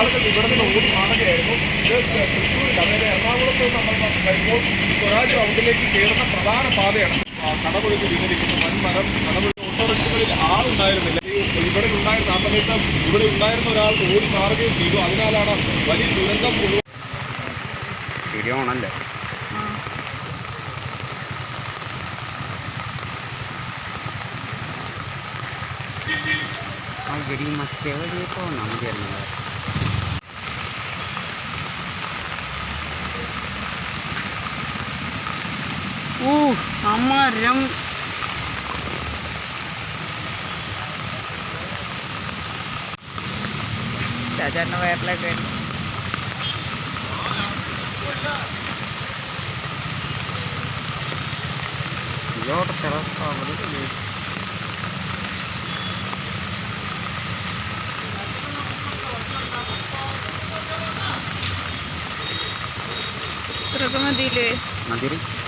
ആളുകൾ ഇവിടെ നിന്ന് ഓടി കാണുകയായിരുന്നു തൃശ്ശൂരിൽ അതായത് എറണാകുളത്ത് നമ്മൾ വരുമ്പോൾ സ്വരാജ് റൗണ്ടിലേക്ക് കയറുന്ന പ്രധാന പാതയാണ്. കടപുഴക്ക് കടപുഴകി വീണിരിക്കുന്നു. വൻമരം കടപുഴ ഓട്ടോറിക്ഷകളിൽ ആളുണ്ടായിരുന്നില്ല. ഇവിടെ ഉണ്ടായിരുന്ന ആ സമയത്ത് ഇവിടെ ഉണ്ടായിരുന്ന ഒരാൾ ഓടി മാറുകയും ചെയ്തു. അതിനാലാണ് വലിയ ദുരന്തം ശരിയാണല്ലേ ആ. ഗരി മറ്റേ വഴി Uh, sama yang saja nawait lagi. Jauh terus kamu tu di le. Mandiri.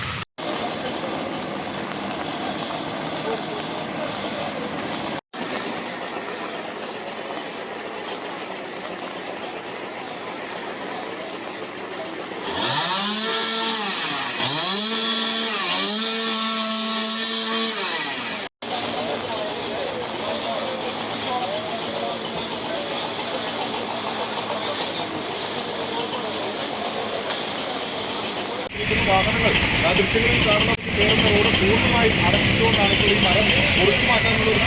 ഇരിക്കുന്ന വാഹനങ്ങൾ. ദൃശ്യങ്ങളിൽ കാണുന്ന കയറുന്ന റോഡ് പൂർണമായും അടച്ചിട്ടുകൊണ്ടാണ് ഇപ്പോൾ ഈ മരം ഒഴിച്ചു മാറ്റാനുള്ള ഒരു